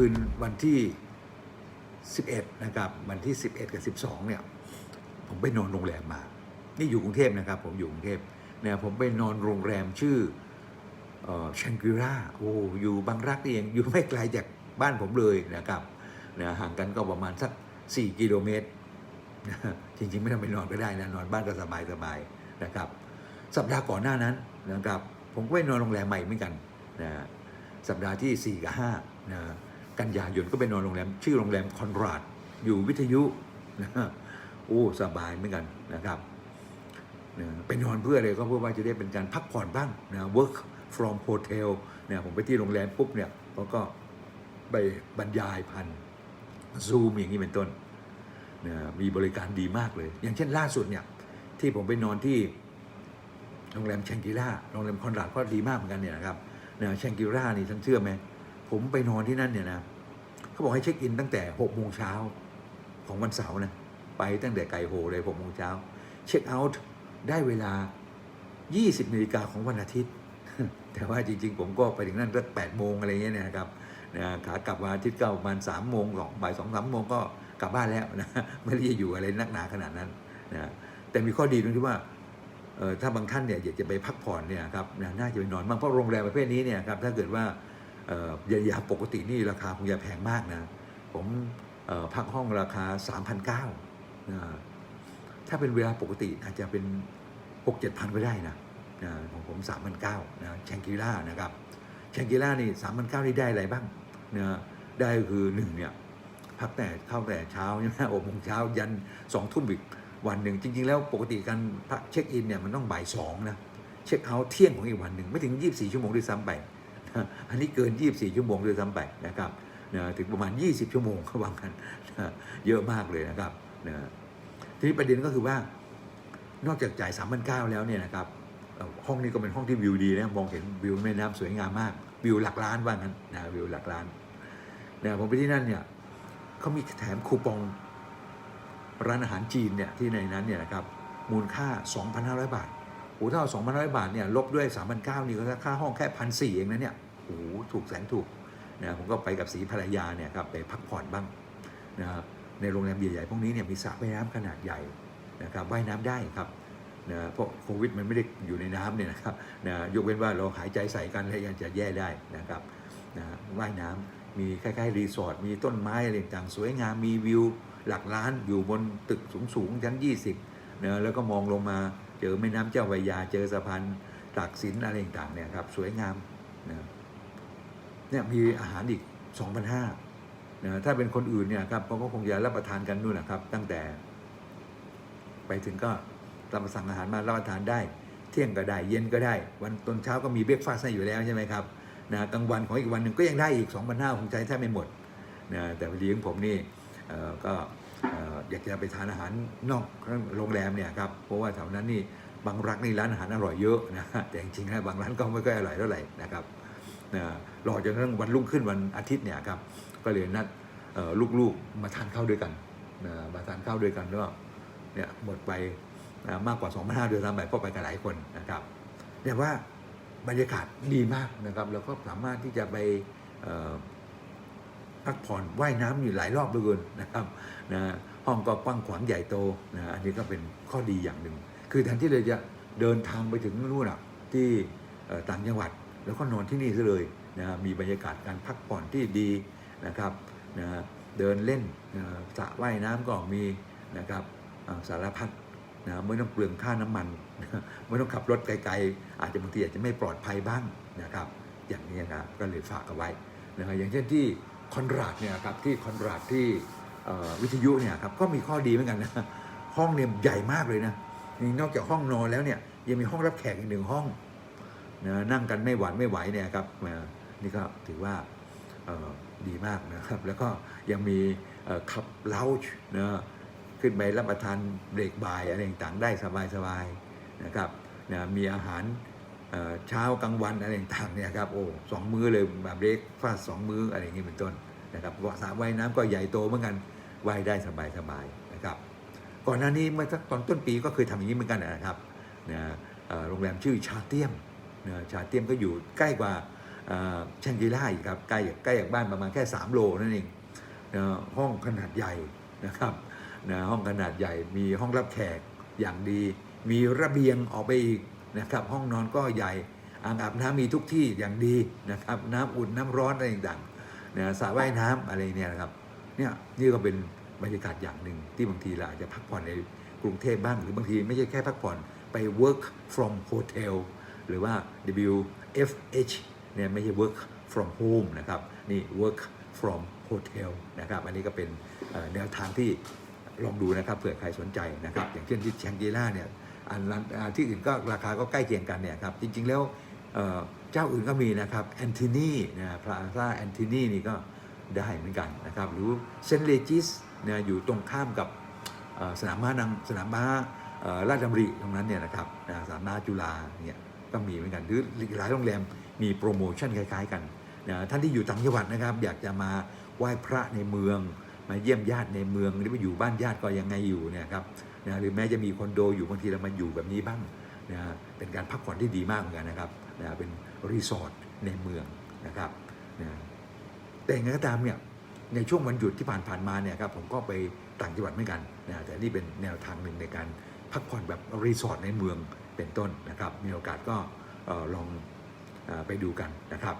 คืนวันที่ 11 นะครับ วันที่ 11 กับ 12 เนี่ย ผมไปนอนโรงแรมมา นี่อยู่กรุงเทพนะครับ ผมอยู่กรุงเทพเนี่ยผมไปนอนโรงแรมชื่อชังกิราโอ้อยู่บางรักนี่เองอยู่ไม่ไกลจากบ้านผมเลยนะครับนะห่างกันก็ประมาณสัก 4 กิโลเมตร จริงๆ ไม่ต้องไปนอนก็ได้นะ นอนบ้านก็สบายสบายนะครับ สัปดาห์ก่อนหน้านั้นนะครับ ผมก็ไปนอนโรงแรมใหม่เหมือนกันนะสัปดาห์ที่ 4 กับ5นะ กันยายนก็ไปนอนโรงแรม ชื่อโรงแรมคอนราดอยู่วิทยุนะโอ้สบายเหมือนกันนะครับนะไปนอนเพื่ออะไรก็เพื่อว่าจะได้เป็นการพักผ่อนบ้างนะ work from hotel เนี่ยผมไปที่โรงแรมปุ๊บเนี่ยเขาก็ไปบรรยายพันซูมอย่างนี้เป็นต้นนะมีบริการดีมากเลย อย่างเช่นล่าสุดเนี่ยที่ผมไปนอนที่โรงแรมแชงกิล่าโรงแรมคอนราดก็ดีมากเหมือนกันเนี่ยนะครับนะแชงกิล่านี่ท่านเชื่อไหม ผมไปนอนที่นั่นเนี่ยนะเขาบอกให้เช็คอินตั้งแต่หกโมงเช้าของวันเสาร์นะไปตั้งแต่ไก่โหเลยหกโมงเช้าเช็คเอาท์ได้เวลา 20นาฬิกาของวันอาทิตย์ แต่ว่าจริง ๆ ผมก็ไปถึงนั่นก็แปดโมงอะไรเงี้ยนะครับนะขากลับวันอาทิตย์ก็ประมาณสามโมงสองบ่ายสองสามโมงก็กลับบ้านแล้วนะไม่ได้อยู่อะไรนักหนาขนาดนั้นนะแต่มีข้อดีตรงที่ว่าเอ่อถ้าบางท่านเนี่ยอยากจะไปพักผ่อนเนี่ยครับนะน่าจะไปนอนบ้างเพราะโรงแรมประเภทนี้เนี่ยครับถ้าเกิดว่า ยายาปกตินี่ราคาคงจะแพงมากนะ ผมพักห้องราคา 3,900นะถ้าเป็นเวลาปกติอาจจะเป็น 6 7พันก็ได้นะนะของผม 3,900นะแชงกิล่านะครับแชงกิล่านี่ 3,900นี่ได้อะไรบ้างนะได้คือหนึ่งเนี่ยพักแต่เข้าแต่เช้าใช่ไหมโโมงเช้ายันสองทุ่มอีกวันหนึ่งจริง ๆ แล้วปกติการเช็คอินเนี่ยมันต้องบ่ายสองนะเช็คเอาท์เที่ยงของอีกวันหนึ่งไม่ถึง 24 ชั่วโมงด้วยซ้ำไป อันนี้เกิน 24 ชั่วโมงด้วยซ้ำไปนะครับนะถึงประมาณ 20 ชั่วโมงเขาวางกันนะเยอะมากเลยนะครับนะทีนี้ประเด็นก็คือว่านอกจากจ่าย3 9 0 0แล้วเนี่ยนะครับห้องนี้ก็เป็นห้องที่วิวดีนะมองเห็นวิวแม่น้ำสวยงามมาก วิวหลักล้านว่างั้นนะวิวหลักล้านนะผมไปที่นั่นเนี่ยเขามีแถมคูปองร้านอาหารจีนเนี่ยที่ในนั้นเนี่ยนะครับมูลค่า 2,500 บาท โอ้ถ้าเอา2,500บาทเนี่ยลบด้วย3,900นี่ก็ค่าห้องแค่พันสี่เองนะเนี่ยโอ้โหถูกแสนถูกนะผมก็ไปกับสีภรรยาเนี่ยครับไปพักผ่อนบ้างนะครับในโรงแรมใหญ่ๆพวกนี้เนี่ยมีสระว่ายน้ำขนาดใหญ่นะครับว่ายน้ำได้ครับนะเพราะโควิดมันไม่ได้อยู่ในน้ำเนี่ยนะครับนะยกเว้นว่าเราหายใจใส่กันแล้วยังจะแย่ได้นะครับนะว่ายน้ำมีคล้ายๆรีสอร์ทมีต้นไม้อะไรต่างสวยงามมีวิวหลักล้านอยู่บนตึกสูงๆชั้น 20นะแล้วก็มองลงมา เจอแม่น้ำเจ้าพระยา เจอสะพานตากสินอะไรต่างๆเนี่ยครับสวยงามนะเนี่ยมีอาหารอีก 2,500นะถ้าเป็นคนอื่นเนี่ยครับเขาก็คงจะรับประทานกันนู่นนะครับ ตั้งแต่ ไปถึงก็รับประสั่งอาหารมารับประทานได้ เที่ยงก็ได้ เย็นก็ได้ วันตอนเช้าก็มีเบรกฟาสต์ให้อยู่แล้วใช่ไหมครับนะกลางวันของอีกวันหนึ่งก็ยังได้อีก2,500คงใจแทบไม่หมดนะแต่พอดีของผมนี่ก็ อยากจะไปทานอาหารนอกโรงแรมเนี่ยครับเพราะว่าแถวนั้นนี่บางรักนี่ร้านอาหารอร่อยเยอะนะแต่จริงๆแล้วบางร้านก็ไม่ค่อยอร่อยเท่าไหร่นะครับนะรอจนกระทั่งวันรุ่งขึ้นวันอาทิตย์เนี่ยครับก็เลยนัดลูกๆมาทานข้าวด้วยกันนะมาทานข้าวด้วยกันแล้วเนี่ยหมดไปนะมากกว่า2 5 0 0เดือนทำไปเพราะไปกันหลายคนนะครับแต่ว่าบรรยากาศดีมากนะครับ แล้วก็สามารถที่จะไป พักผ่อนว่ายน้ำอยู่หลายรอบเลยกินนะครับนะห้องก็กว้างขวางใหญ่โตนะอันนี้ก็เป็นข้อดีอย่างหนึ่ง คือแทนที่เราจะเดินทางไปถึงนู่นอะที่ต่างจังหวัดแล้วก็นอนที่นี่ซะเลยนะมีบรรยากาศการพักผ่อนที่ดีนะครับนะเดินเล่นนะสระว่ายน้ำก็มีนะครับสารพัดนะไม่ต้องเปลืองค่าน้ำมันไม่ต้องขับรถไกลๆ อาจจะบางทีอาจจะไม่ปลอดภัยบ้างนะครับ อย่างนี้นะครับก็เลยฝากเอาไว้นะอย่างเช่นที่ คอนราดเนี่ยครับที่คอนราดที่วิทยุเนี่ยครับก็มีข้อดีเหมือนกันนะห้องเนี่ยใหญ่มากเลยนะนอกจากห้องนอนแล้วเนี่ยยังมีห้องรับแขกอีกหนึ่งห้องนะนั่งกันไม่หวานไม่ไหวเนี่ยครับนี่ก็ถือว่าดีมากนะครับ แล้วก็ยังมีขับเลาชนะขึ้นไปรับประทานเบรกบ่ายอะไรต่างๆได้สบายๆนะครับนะมีอาหาร เช้ากลางวันอะไรต่างๆเนี่ยครับโอ้สองมื้อเลยแบบเล็กฟาดสองมื้ออะไรอย่างนี้เป็นต้นนะครับสระว่ายน้ำก็ใหญ่โตเหมือนกันว่ายได้สบายๆนะครับ ก่อนหน้านี้เมื่อตอนต้นปีก็เคยทำอย่างนี้เหมือนกันนะครับนะโรงแรมชื่อชาเตียมนะชาเตียมก็อยู่ใกล้กว่าเชงกีล่าอีกครับใกล้ใกล้จากบ้านประมาณแค่ 3 โลนั่นเองนะห้องขนาดใหญ่นะครับนะห้องขนาดใหญ่มีห้องรับแขกอย่างดี มีระเบียงออกไปอีก นะครับ ห้องนอนก็ใหญ่อ่างอาบน้ำมีทุกที่อย่างดีนะครับ น้ำอุ่นน้ำร้อนอะไรต่างๆนะสระว่ายน้ำอะไรเนี่ยนะครับเนี่ยนี่ก็เป็นบรรยากาศอย่างหนึ่งที่บางทีเราอาจจะพักผ่อนในกรุงเทพบ้างหรือบางทีไม่ใช่แค่พักผ่อนไป work from hotel หรือว่า WFH เนี่ยไม่ใช่ work from home นะครับนี่ work from hotel นะครับอันนี้ก็เป็นแนวทางที่ลองดูนะครับเผื่อใครสนใจนะครับ อย่างเช่นที่แชงกีล่าเนี่ย ที่อื่นก็ราคาก็ใกล้เคียงกันเนี่ยครับจริงๆแล้วเจ้าอื่นก็มีนะครับแอนทินีนะพลาซ่าแอนทินีนี่ก็ได้เหมือนกันนะครับหรือเซนเลจิสเนี่ยอยู่ตรงข้ามกับสนามม้านังสนามม้าราชดำริตรงนั้นเนี่ยนะครับสนามม้าจุฬาเนี่ยก็มีเหมือนกันหรือหลายโรงแรมมีโปรโมชั่นคล้ายๆกันนะท่านที่อยู่ต่างจังหวัดนะครับ อยากจะมาไหว้พระในเมืองมาเยี่ยมญาติในเมืองหรือว่าอยู่บ้านญาติก็ยังไงอยู่เนี่ยครับ นะหรือแม้จะมีคอนโดอยู่บางทีเรามาอยู่แบบนี้บ้างนะเป็นการพักผ่อนที่ดีมากเหมือนกันนะครับนะเป็นรีสอร์ทในเมืองนะครับนะแต่อย่างไรก็ตามเนี่ยในช่วงวันหยุดที่ผ่านๆมาเนี่ยครับผมก็ไปต่างจังหวัดเหมือนกันนะแต่นี่เป็นแนวทางหนึ่งในการพักผ่อนแบบรีสอร์ทในเมืองเป็นต้นนะครับ มีโอกาสก็ออลองออไปดูกันนะครับ